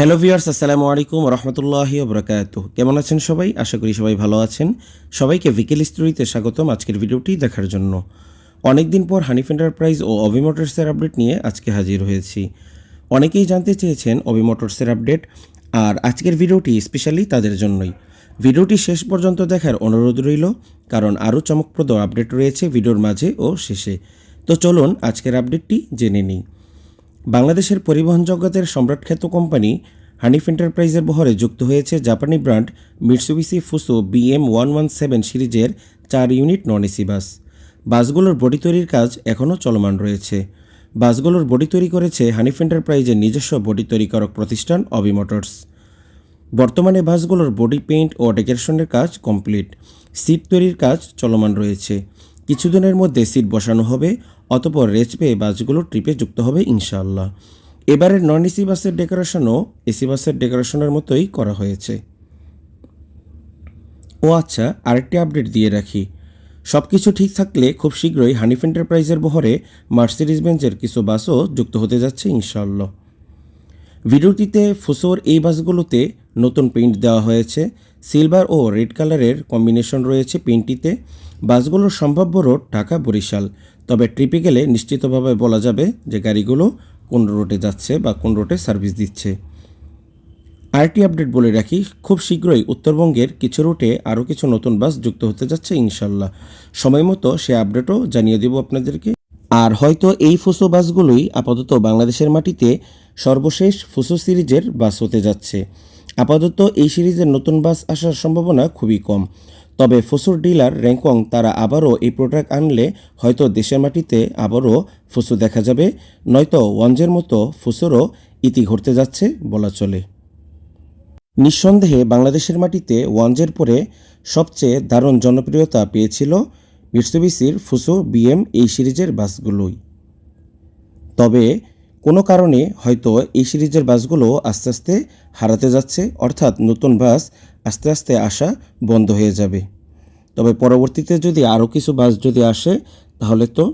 Hello viewers আসসালামু আলাইকুম রহমতুল্লাহি বরকাত কেমন আছেন সবাই? আশা করি সবাই ভালো আছেন। সবাইকে ভিকেল স্টোরিতে স্বাগতম আজকের ভিডিওটি দেখার জন্য। অনেকদিন পর হানিফ এন্টারপ্রাইজ ও অবি মোটরসের আপডেট নিয়ে আজকে হাজির হয়েছি। অনেকেই জানতে চেয়েছেন অবি মোটরসের আপডেট আর আজকের ভিডিওটি স্পেশালি তাদের জন্যই। ভিডিওটি শেষ পর্যন্ত দেখার অনুরোধ রইল, কারণ আরও চমকপ্রদ আপডেট রয়েছে ভিডিওর মাঝে ও শেষে। তো চলুন আজকের আপডেটটি জেনে নিই। বাংলাদেশের পরিবহন জগতের সম্রাটখ্যাত কোম্পানি হানিফ এন্টারপ্রাইজের বহরে যুক্ত হয়েছে জাপানি brand Mitsubishi Fuso BM one one seven সিরিজের চার ইউনিট নন এসি বাস। বাসগুলোর বডি তৈরির কাজ এখনও চলমান রয়েছে। বাসগুলোর বডি তৈরি করেছে হানিফ এন্টারপ্রাইজের নিজস্ব বডি তৈরিকারক প্রতিষ্ঠান অবি মোটরস। বর্তমানে বাসগুলোর বডি পেইন্ট ও ডেকোরেশনের কাজ কমপ্লিট। সিট তৈরির কাজ চলমান রয়েছে। কিছুদিনের মধ্যে সিট বসানো হবে, অতপর রেচ পেয়ে বাসগুলো ট্রিপে যুক্ত হবে, ইনশাআল্লাহ। এবারের নন এসি বাসের ডেকোরেশনও এসি বাসের ডেকোরেশনের মতোই করা হয়েছে। ও আচ্ছা আরেকটি আপডেট দিয়ে রাখি। সব কিছু ঠিক থাকলে খুব শীঘ্রই হানিফ এন্টারপ্রাইজের বহরে মার্সিডিজ বেঞ্চের কিছু বাসও যুক্ত হতে যাচ্ছে, ইনশাআল্লাহ। ভিডিওটিতে ফুসোর এই বাসগুলোতে নতুন পেইন্ট দেওয়া হয়েছে। সিলভার ও রেড কালারের কম্বিনেশন রয়েছে পেইন্টটিতে বাসগুলোর সম্ভাব্য রোড ঢাকা বরিশাল। তবে ট্রিপে গেলে নিশ্চিতভাবে বলা যাবে যে গাড়িগুলো কোন রোডে যাচ্ছে বা কোন রোডে সার্ভিস দিচ্ছে। আরেকটি আপডেট বলে রাখি, খুব শীঘ্রই উত্তরবঙ্গের কিছু রুটে আরও কিছু নতুন বাস যুক্ত হতে যাচ্ছে ইনশাল্লাহ। সময় মতো সে আপডেটও জানিয়ে দেব আপনাদেরকে। আর হয়তো এই ফুসো বাসগুলোই আপাতত বাংলাদেশের মাটিতে সর্বশেষ ফুসো সিরিজের বাস হতে যাচ্ছে। আপাতত এই সিরিজের নতুন বাস আসার সম্ভাবনা খুবই কম। তবে ফুসুর ডিলার র্যাঙ্কং তারা আবারও এই প্রোডাক্ট আনলে হয়তো দেশের মাটিতে আবারও ফুসু দেখা যাবে, নয়তো ওয়ানজের মতো ফুসুরও ইতি ঘটতে যাচ্ছে বলা চলে। নিঃসন্দেহে বাংলাদেশের মাটিতে ওয়ানজের পরে সবচেয়ে দারুণ জনপ্রিয়তা পেয়েছিল মিটসুবিসির ফুসো বিএম এই সিরিজের বাসগুলোই। তবে কোনো কারণে হয়তো এই সিরিজের বাসগুলো আস্তে আস্তে হারাতে যাচ্ছে, অর্থাৎ নতুন বাস আস্তে আস্তে আসা বন্ধ হয়ে যাবে। তবে পরবর্তীতে যদি আরও কিছু বাস যদি আসে, তাহলে তো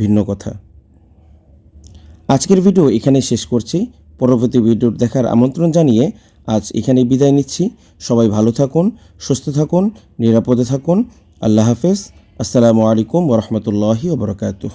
ভিন্ন কথা। আজকের ভিডিও এখানে শেষ করছি। পরবর্তী ভিডিও দেখার আমন্ত্রণ জানিয়ে আজ এখানে বিদায় নিচ্ছি। সবাই ভালো থাকুন, সুস্থ থাকুন, নিরাপদে থাকুন। আল্লাহ হাফেজ। আসসালামু আলাইকুম ওরহমতুল্লাহি ওবরকাতুহ